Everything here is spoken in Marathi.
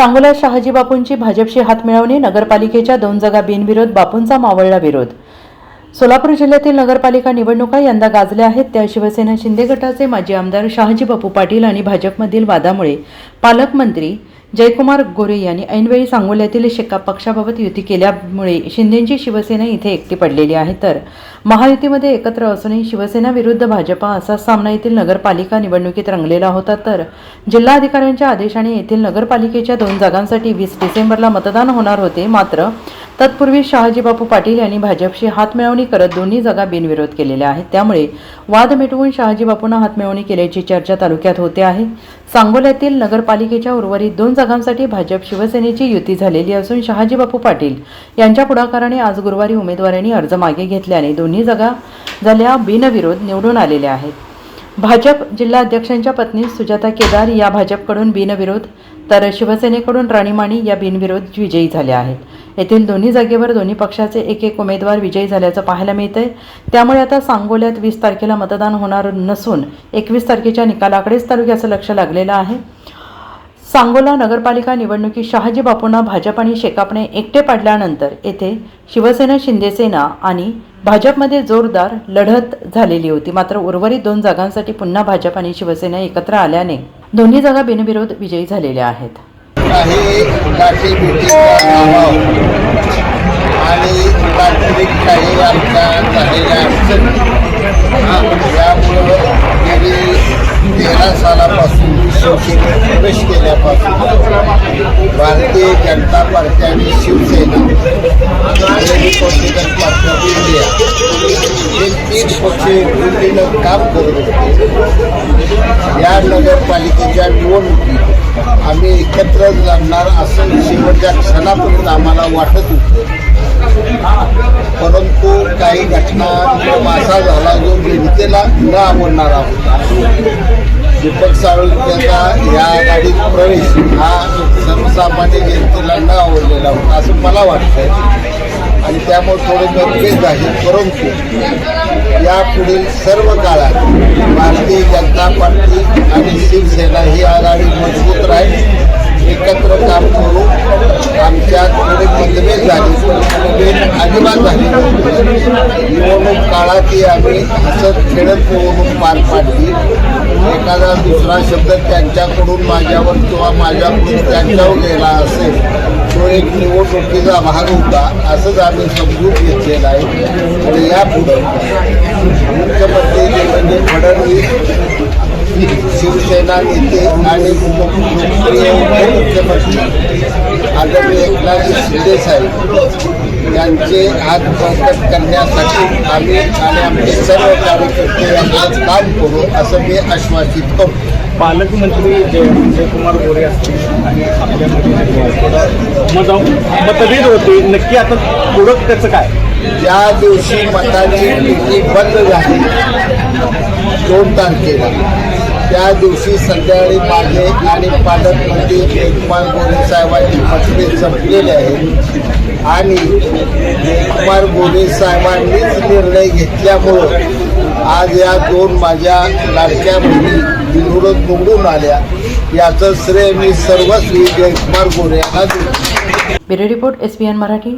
सांगोला शहाजी बापूंची भाजपशी हात मिळवणे नगरपालिकेच्या दोन जागा बिनविरोध बापूंचा मावळला विरोध. सोलापूर जिल्ह्यातील नगरपालिका निवडणुका यंदा गाजल्या आहेत. त्या शिवसेना शिंदे गटाचे माजी आमदार शहाजी बापू पाटील आणि भाजपमधील वादामुळे पालकमंत्री जयकुमार गोरे यांनी ऐनवेळी सांगोल्यातील शेका पक्षाबाबत युती केल्यामुळे शिंदेंची शिवसेना इथे एकटी पडलेली आहे. तर महायुतीमध्ये एकत्र असूनही शिवसेना विरुद्ध भाजपा असा सामना येथील नगरपालिका निवडणुकीत रंगलेला होता. तर जिल्हाधिकाऱ्यांच्या आदेशाने येथील नगरपालिकेच्या दोन जागांसाठी वीस डिसेंबरला मतदान होणार होते. मात्र तत्पूर्वी शहाजीबापू पाटील यांनी भाजपशी हातमिळवणी करत दोन्ही जागा बिनविरोध केलेल्या आहेत. त्यामुळे वाद मिटवून शहाजीबापूंना हातमिळवणी केल्याची चर्चा तालुक्यात होते आहे. सांगोल्यातील नगरपालिकेच्या उर्वरित दोन जागांसाठी भाजप शिवसेनेची युती झालेली असून शहाजीबापू पाटील यांच्या पुढाकाराने आज गुरुवारी उमेदवारांनी अर्ज मागे घेतल्याने दोन्ही जागा झाल्या बिनविरोध निवडून आलेल्या आहेत. भाजप जिल्हा अध्यक्षांच्या पत्नी सुजाता केदार या भाजपकडून बिनविरोध तर शिवसेनेकडून राणीमाणी या बिनविरोध विजयी झाल्या आहेत. येथील दोन्ही जागेवर दोन्ही पक्षाचे एक एक उमेदवार विजयी झाल्याचं पाहायला मिळतंय. त्यामुळे आता सांगोल्यात वीस तारखेला मतदान होणार नसून एकवीस तारखेच्या निकालाकडेच तालुक्याचं लक्ष लागलेलं आहे. सांगोला नगरपालिका निवडणुकीत शहाजी बापूंना भाजप आणि शेकापने एकटे पाडल्यानंतर येथे शिवसेना शिंदेसेना आणि भाजपमध्ये जोरदार लढत झालेली होती. मात्र उर्वरित दोन जागांसाठी पुन्हा भाजप आणि शिवसेना एकत्र आल्याने दोन्ही जागा बिनविरोध विजयी झालेल्या आहेत. आणि गाठी आणि भारतीय जनता पार्टी आणि शिवसेना आणि रिपब्लिकन पार्टी ऑफ इंडिया हे तीन पक्ष एकजुटीनं काम करत होते. या नगरपालिकेच्या निवडणुकीत आम्ही एकत्र लढणार असं शेवटच्या क्षणापर्यंत आम्हाला वाटत होतं. परंतु काही घटना असा झाला जो जनतेला न आवडणारा होता. दीपक सावंतांचा या गाडीत प्रवेश हा सर्वसामान्य जनतेला न आवडलेला होता असं मला वाटतं आणि त्यामुळे थोडे मतभेद आहे परंतु या पुढील सर्व काळात भारतीय जनता पार्टी आणि शिवसेना ही आघाडी मजबूत राहील. एकत्र काम करू. आमच्या मतभेद झाले मतभेद अजिबात झाले निवडणूक काळातही आम्ही हसत खेळत निवडणूक पार पाडली. एखादा दुसरा शब्द त्यांच्याकडून माझ्यावर किंवा माझ्याकडून त्यांच्यावर गेला असेल तो एक निवडणुकीचा भाग होता असंच आम्ही समजून घेतलेला आहे. आणि यापुढं मुख्यमंत्री देवेंद्र म्हणजे फडणवीस शिवसेना नेते आणि लोकप्रिय उपमुख्यमंत्री साहेब यांचे हात बळकट करण्यासाठी आम्ही आणि आमचे सर्व कार्यकर्ते याच्यात काम करू असं मी आश्वासित करतो पालकमंत्री जय जयकुमार गोरे असतील आणि आपल्यामध्ये मत मतभेद होते नक्की आता पुढं त्याचं काय? ज्या दिवशी मताची बंद झाली. दोन तारखेला. त्या दिवशी संध्याकाळी माझे आणि पालकमंत्री जयकुमार गोरे साहेबांची मतभेद संपलेले आहेत आणि जयकुमार गोरे साहेबांनीच निर्णय घेतल्यामुळं आज या दोन माझ्या लाडक्या मुली बिनविरोध निवडून आल्या. याचं श्रेय मी सर्वस्वी जयकुमार गोरे यांना देतो. Bureau report S Marathi.